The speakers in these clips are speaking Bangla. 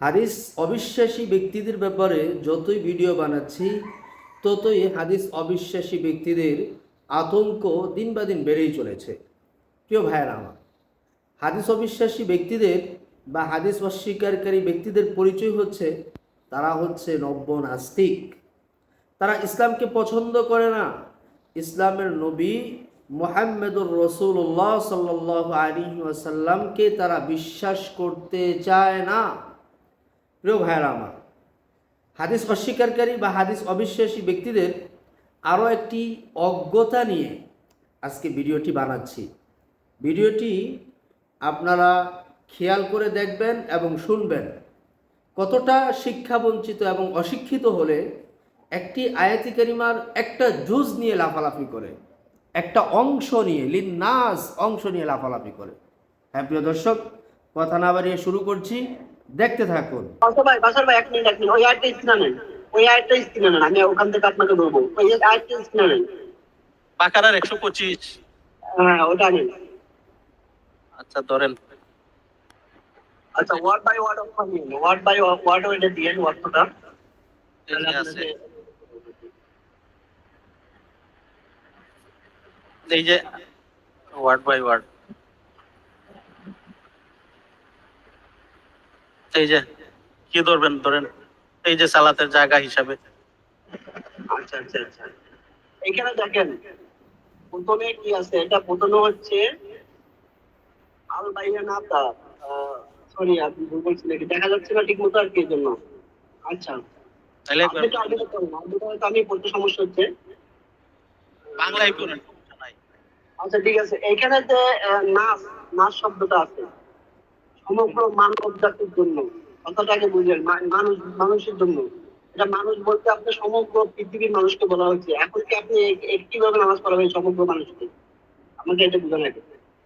হাদিস অবিশ্বাসী ব্যক্তিদের ব্যাপারে যতই ভিডিও বানাচ্ছি, ততই হাদিস অবিশ্বাসী ব্যক্তিদের আতঙ্ক দিন বা দিন বেড়েই চলেছে। প্রিয় ভাইয়েরা আমার, হাদিস অবিশ্বাসী ব্যক্তিদের বা হাদিস অস্বীকারী ব্যক্তিদের পরিচয় হচ্ছে, তারা হচ্ছে নব্য নাস্তিক। তারা ইসলামকে পছন্দ করে না। ইসলামের নবী মোহাম্মদুর রসুল্লাহ সাল্লাহ আলী ওয়াসাল্লামকে তারা বিশ্বাস করতে চায় না। প্রিয় ভাইয়েরা আমার, হাদিস অস্বীকারী বা হাদিস অবিশ্বাসী ব্যক্তিদের আরও একটি অজ্ঞতা নিয়ে আজকে ভিডিওটি বানাচ্ছি। ভিডিওটি আপনারা খেয়াল করে দেখবেন এবং শুনবেন কতটা শিক্ষাবঞ্চিত এবং অশিক্ষিত হলে একটি আয়াতি কারিমার একটা জুজ নিয়ে লাফালাফি করে, একটা অংশ নিয়ে লিন নাস অংশ নিয়ে লাফালাফি করে। হ্যাঁ প্রিয় দর্শক, কথা না বাড়িয়ে শুরু করছি। দেখতে থাকুন। বাসর ভাই ভাই এক মিনিট এক মিনিট। ওই নেন ওই আমি ওখান থেকে আপনাকে বলব। ওই নেন বাকারার একশো পঁচিশ। হ্যাঁ ওটা নেন আচ্ছা ধরেন। আচ্ছা ওয়ার্ড বাই ওয়ার্ড অফ নিন ওয়ার্ড বাই ওয়ার্ড ওইটা দিয়ে ওয়ার্ডটা এই যে ওয়ার্ড বাই ওয়ার্ড এই যে কি ধরবেন ধরেন এই যে সালাতের জায়গা হিসাবে। আচ্ছা আচ্ছা আচ্ছা। এখানে দেখেন প্রথমে কি আছে? এটা প্রথমে হচ্ছে আল সরি আপনি ভুল বলছেন নাকি? দেখা যাচ্ছে না ঠিক মতো আর কি জন্য। আচ্ছা। তাহলে আমি পড়তে সমস্যা হচ্ছে। বাংলায় করেন আচ্ছা ঠিক আছে। এখানে যে নাচ নাচ শব্দটা আছে। সমগ্র মানব জাতির জন্য কথাটাকে বুঝলেন মানুষ মানুষের জন্য। এটা মানুষ বলতে আপনি সমগ্র পৃথিবীর মানুষকে বলা হচ্ছে এখন কি আপনি এ- এ- কীভাবে নামাজ পড়াবেন সমগ্র মানুষকে? আমাকে এটা বুঝান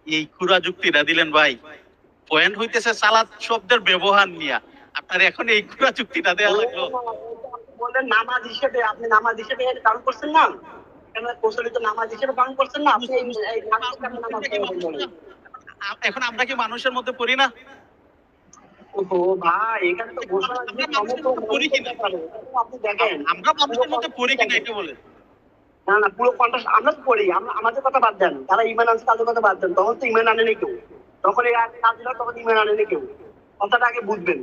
এই খুরা যুক্তিটা দিলেন ভাই? পয়েন্ট হইতেছে সালাত শব্দের ব্যবহার নিয়া। আপনার এখন এই খুরা যুক্তিটা দেওয়া লাগল। বললেন নামাজ হিসেবে আপনি নামাজ হিসেবে কাউন্ট করছেন না? এখানে প্রচলিত নামাজ হিসেবে কাউন্ট করছেন না? আপনি এই- নামাজ বলেন। এখন আমরা কি মানুষের মধ্যে পড়ি না? এখানে তো ঘোষণা দিয়ে সমগ্র পড়ি মানুষের কিনা? ব্যাপারে। আপনি দেখেন। আমরা মানুষের মধ্যে পড়ি কিনা এটা বলে না না পুরো কন্টাস আমরা তো পড়ি আমরা আমাদের কথা বাদ দেন। তারা ইমান আনছে তাদের কথা বাদ দেন। তখন তো ইমান আনেনি কেউ। তখন এই দিল তখন ইমান আনেনি কেউ। কথাটা আগে বুঝবেন।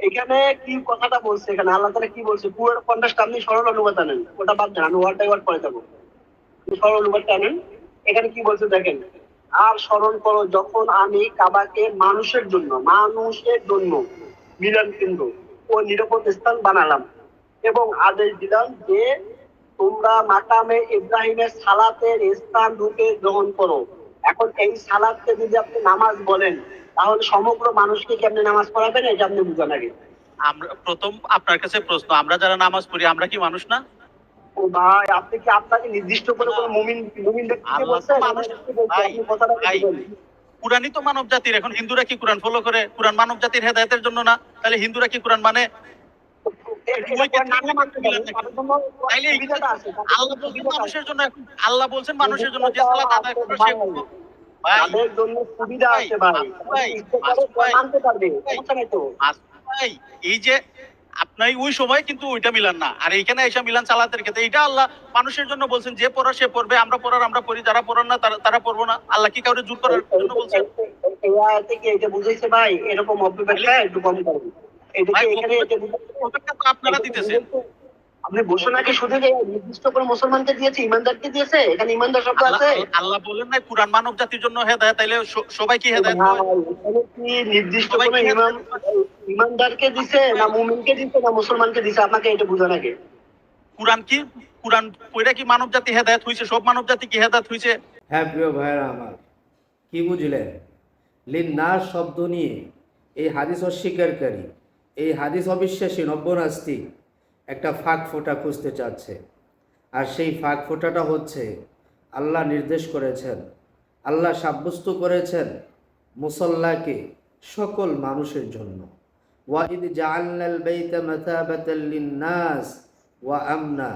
এখানে কি কথাটা বলছে এখানে? আল্লাহ তালা কি বলছে? পুরো কন্টাসটা আপনি সরল অনুবাদ আনেন। ওটা বাদ দেন আমি ওয়ার্ড বাই ওয়ার্ড পড়ে যাব সরল অনুবাদটা আনেন। এখানে কি বলছে দেখেন। আর স্মরণ করো, যখন আমি কাবাকে মানুষের জন্য মানুষের জন্য মিলন কেন্দ্র ও নিরাপদ স্থান বানালাম এবং আদেশ দিলাম যে তোমরা মাকামে ইব্রাহিমের সালাতের স্থান রূপে গ্রহণ করো। এখন এই সালাদকে যদি আপনি নামাজ বলেন, তাহলে সমগ্র মানুষকে কেমনে নামাজ পড়াবেন? এটা আপনি বুঝান আগে। আমরা, প্রথম আপনার কাছে প্রশ্ন, আমরা যারা নামাজ পড়ি, আমরা কি মানুষ না? ভাই আপনি কি আপনাকে নির্দিষ্ট করে কোনো মুমিন মুমিন ব্যক্তিকে আল্লাহ বলছেন? ভাই। কোরআনই তো মানব জাতির এখন হিন্দুরা কি কোরআন ফলো করে? কোরআন মানব জাতির হেদায়তের জন্য না তাহলে হিন্দুরা কি কোরআন মানে? আল্লাহ বলছেন মানুষের জন্য যে সালাত আদায় করবে সে তাদের জন্য সুবিধা আছে ভাই এই যে আপনার ওই সময় কিন্তু ওইটা মিলান না। আর এইখানে এসে মিলান সালাতের ক্ষেত্রে এটা আল্লাহ মানুষের জন্য বলছেন যে পড়া সে পড়বে আমরা পড়ার আমরা পড়ি যারা পড়ার না তারা তারা পড়ব না। আল্লাহ কি কাউরে জোর করার জন্য বলছেন? এটা বুঝাইছে ভাই? এরকম একটু কম করুন। আপনারা দিতেছেন। আপনি ঘোষণাকে শুধু নির্দিষ্ট করে মুসলমানকে দিয়েছে ইমানদারকে দিয়েছে? এখানে ইমানদার শব্দ আছে? আল্লাহ বলেন না কোরআন মানব জাতির জন্য হেদায়েত তাইলে সবাই কি হেদায়েত নির্দিষ্ট ইমাম ইমানদারকে দিছে না মুমিনকে দিছে না মুসলমানকে দিছে? আপনাকে এটা বুঝান আগে। কোরআন কি? কোরআন কইরা কি মানব জাতি হেদায়েত হইছে? সব মানব জাতি কি হেদায়েত হইছে? হ্যাঁ প্রিয় ভাইয়েরা আমার। কি বুঝলেন? লিন শব্দ নিয়ে এই হাদিস অস্বীকারী এই হাদিস অবিশ্বাসী নব্যনাস্তিক একটা ফাঁক ফোঁটা খুঁজতে চাচ্ছে। আর সেই ফাঁক ফোঁটাটা হচ্ছে আল্লাহ নির্দেশ করেছেন আল্লাহ সাব্যস্ত করেছেন মুসল্লাকে সকল মানুষের জন্য। জাআলনাল বাইতা মাতাবাতাল লিন-নাস ওয়া আমনা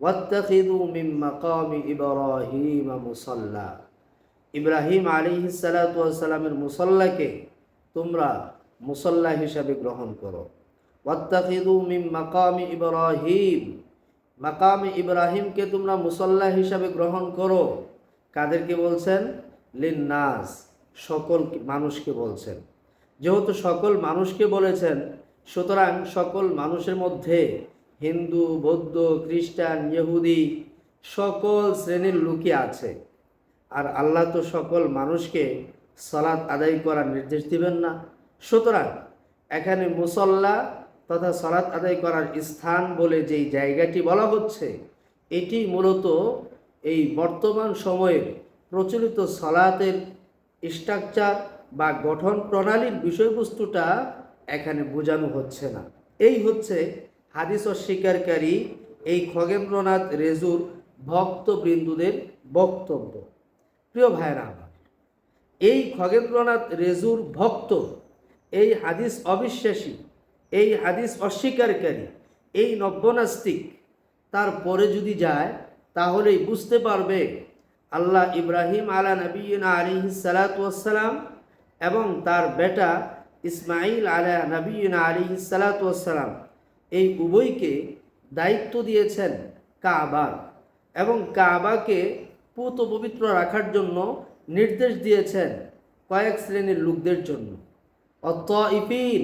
ওয়াত্তাখিযু মিন মাকামি ইব্রাহিম মুসাল্লা ইব্রাহিম আলাইহিস সালাতু ওয়াস মুসল্লাকে তোমরা মুসল্লা হিসাবে গ্রহণ করো। ওয়াত্তাখিদু মিম মাকামি ইব্রাহিম মাকামি ইব্রাহিমকে তোমরা মুসল্লা হিসাবে গ্রহণ করো। কাদেরকে বলছেন? লিন্নাস, সকল মানুষকে বলছেন। যেহেতু সকল মানুষকে বলেছেন, সুতরাং সকল মানুষের মধ্যে হিন্দু, বৌদ্ধ, খ্রিস্টান, ইহুদি সকল শ্রেণির লোকই আছে। আর আল্লাহ তো সকল মানুষকে সালাত আদায় করার নির্দেশ দিবেন না। সুতরাং এখানে মুসল্লা তথা সালাত আদায় করার স্থান বলে যেই জায়গাটি বলা হচ্ছে, এটি মূলত এই বর্তমান সময়ের প্রচলিত সালাতের স্ট্রাকচার বা গঠন প্রণালীর বিষয়বস্তুটা এখানে বোঝানো হচ্ছে না। এই হচ্ছে হাদিস অস্বীকারী এই খগেন্দ্রনাথ রেজুর ভক্তবৃন্দুদের বক্তব্য। প্রিয় ভাইরা আমার, এই খগেন্দ্রনাথ রেজুর ভক্ত, এই হাদিস অবিশ্বাসী, এই হাদিস অস্বীকারী এই নব্যনাস্তিক তারপরে যদি যায়, তাহলেই বুঝতে পারবে আল্লাহ ইব্রাহিম আলা নবীন আলী সালাতাম এবং তার বেটা ইসমাইল আলা নবীন আলী সালাতাম এই উভয়কে দায়িত্ব দিয়েছেন কাবার এবং কাবাকে পুত পবিত্র রাখার জন্য নির্দেশ দিয়েছেন কয়েক শ্রেণির লোকদের জন্য। অত ইপিন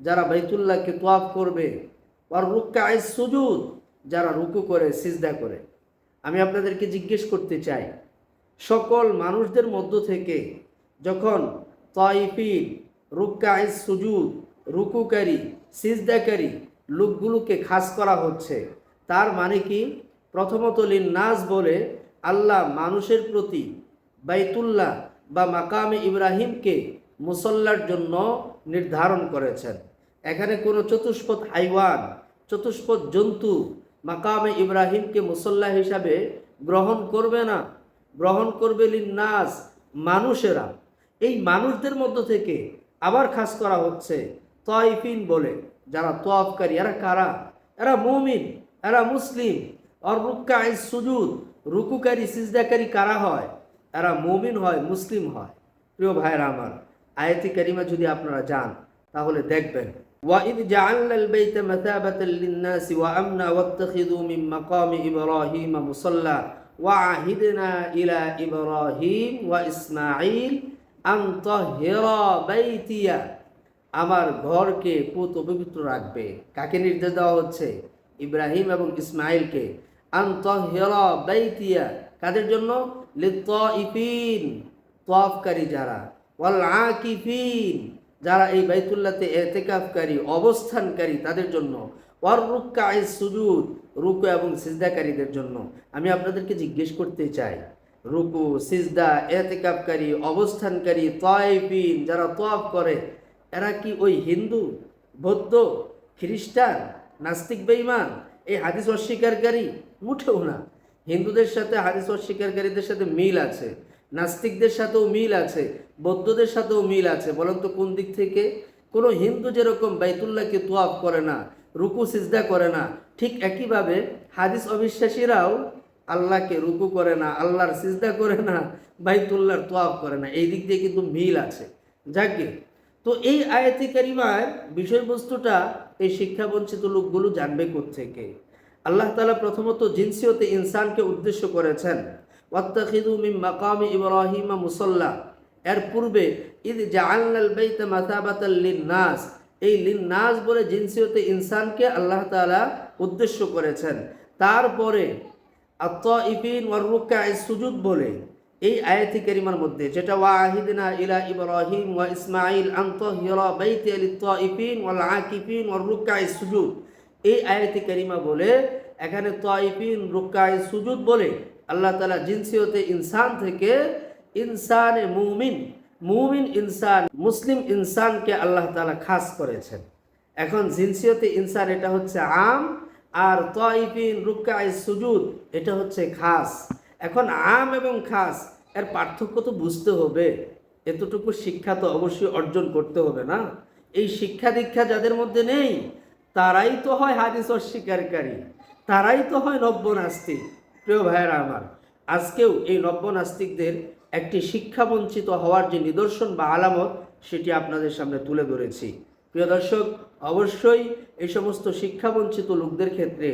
যারা বাইতুল্লাহকে তোয়াফ করবে আর রুক্কায় সুজুদ, যারা রুকু করে, সিজদা করে। আমি আপনাদেরকে জিজ্ঞেস করতে চাই, সকল মানুষদের মধ্য থেকে যখন তয়ফিন রুক্কায় সুজুদ, রুকুকারী, সিজদাকারী লোকগুলোকে খাস করা হচ্ছে। তার মানে কি? প্রথমত লিন নাস বলে আল্লাহ মানুষের প্রতি বাইতুল্লাহ বা মাকামে ইব্রাহিমকে মুসল্লার জন্য নির্ধারণ করেছেন। এখানে কোনো চতুষ্পদ হাইওয়ান, চতুষ্পদ জন্তু মাকামে ইব্রাহিমকে মুসল্লা হিসাবে গ্রহণ করবে না। গ্রহণ করবে লিন্নাস মানুষেরা। এই মানুষদের মধ্য থেকে আবার খাস করা হচ্ছে তয়ফিন বলে যারা তোয়াফকারী এরা কারা এরা মুমিন এরা মুসলিম আর রুক্কায় সুজুদ রুকুকারী সিজদাকারী কারা হয় এরা মুমিন হয় মুসলিম হয় প্রিয় ভাইরা আমার আয়াতি কারিমা যদি আপনারা যান তাহলে দেখবেন وَإِذْ جَعَلْنَا الْبَيْتَ مَثَابَةً لِلنَّاسِ وَأَمْنًا وَاتَّخِذُوا مِن مَّقَامِ إِبْرَاهِيمَ مُصَلًّى وَعَهِدْنَا إِلَى إِبْرَاهِيمَ وَإِسْمَاعِيلَ বাইতিয়া, আমার ঘরকে পুত পবিত্র রাখবে। কাকে নির্দেশ দেওয়া হচ্ছে? ইব্রাহিম এবং ইসমাইলকে আন্তহেরা বাইতিয়া, কাদের জন্য? লিতিন তফকারী যারা। ওয়াল যারা এই বাইতুল্লাতে এতেকাফকারী, অবস্থানকারী তাদের জন্য। ওয়ার রুক্কা আই সুজুদ, রুকু এবং সিজদাকারীদের জন্য। আমি আপনাদেরকে জিজ্ঞেস করতে চাই রুকু, সিজদা এতেকাফকারী অবস্থানকারী তয়ফিন যারা তোয়াফ করে, এরা কি ওই হিন্দু, বৌদ্ধ, খ্রিস্টান, নাস্তিক, বেঈমান? এই হাদিস অস্বীকারী মুঠেও না। হিন্দুদের সাথে হাদিস অস্বীকারীদের সাথে মিল আছে, নাস্তিকদের সাথেও মিল আছে, বৌদ্ধদের সাথেও মিল আছে। বলেন তো কোন দিক থেকে? কোনো হিন্দু যেরকম বাইতুল্লাহকে তোয়াফ করে না, রুকু, সিজদা করে না, ঠিক একইভাবে হাদিস অবিশ্বাসীরাও আল্লাহকে রুকু করে না, আল্লাহর সিজদা করে না, বাইতুল্লাহর তোয়াফ করে না। এই দিক দিয়ে কিন্তু মিল আছে। যাকে তো এই আয়াতি কারিমার বিষয়বস্তুটা এই শিক্ষাবঞ্চিত লোকগুলো জানবে থেকে আল্লাহ তালা প্রথমত জিনসিয়তে ইনসানকে উদ্দেশ্য করেছেন। ওয়াত্তাখিদু মাকামি ইব্রাহিমা মুসল্লা। এর পূর্বে ঈদ জাআলনাল বাইতা মাতাবাতাল লিন্নাস। এই লিন্নাস বলে জিনসিয়তে ইনসানকে আল্লাহ তাআলা উদ্দেশ্য করেছেন। তারপরে আত্তাইফিন ওয়ার রুক্কা সুজুদ বলে এই আয়াতি কারিমার মধ্যে, যেটা ওয়াহিদিনা ইলা ইব্রাহিম ওয়া ইসমাইল আন্তহিরা বাইতে লিত্তাইফিন ওয়াল আকিফিন ওয়ার রুক্কা সুজুদ। এই আয়াতি কারিমা বলে, এখানে তাইফিন রুক্কায় সুজুদ বলে আল্লাহ তালা জিনসিয়তে ইনসান থেকে ইনসানে মুমিন মুমিন ইনসান, মুসলিম ইনসানকে আল্লাহ তালা খাস করেছেন। এখন জিনসিয়তে ইনসান এটা হচ্ছে আম আর তয়ফিন রুক্কায় সুজুদ, এটা হচ্ছে খাস। এখন আম এবং খাস, এর পার্থক্য তো বুঝতে হবে। এতটুকু শিক্ষা তো অবশ্যই অর্জন করতে হবে না। এই শিক্ষা দীক্ষা যাদের মধ্যে নেই, তারাই তো হয় হাদিস অস্বীকারী, তারাই তো হয় নব্য নাস্তিক প্রিয় ভাইয়েরা আমার, আজকেও এই নব্য নাস্তিকদের একটি শিক্ষাবঞ্চিত হওয়ার যে নিদর্শন বা আলামত, সেটি আপনাদের সামনে তুলে ধরেছি। প্রিয় দর্শক, অবশ্যই এই সমস্ত শিক্ষাবঞ্চিত লোকদের ক্ষেত্রে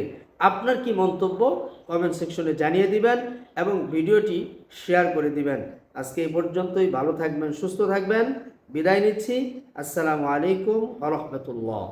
আপনার কি মন্তব্য কমেন্ট সেকশনে জানিয়ে দিবেন এবং ভিডিওটি শেয়ার করে দিবেন। আজকে এই পর্যন্তই, ভালো থাকবেন, সুস্থ থাকবেন। বিদায় নিচ্ছি। আসসালামু আলাইকুম আ রহমতুল্লাহ।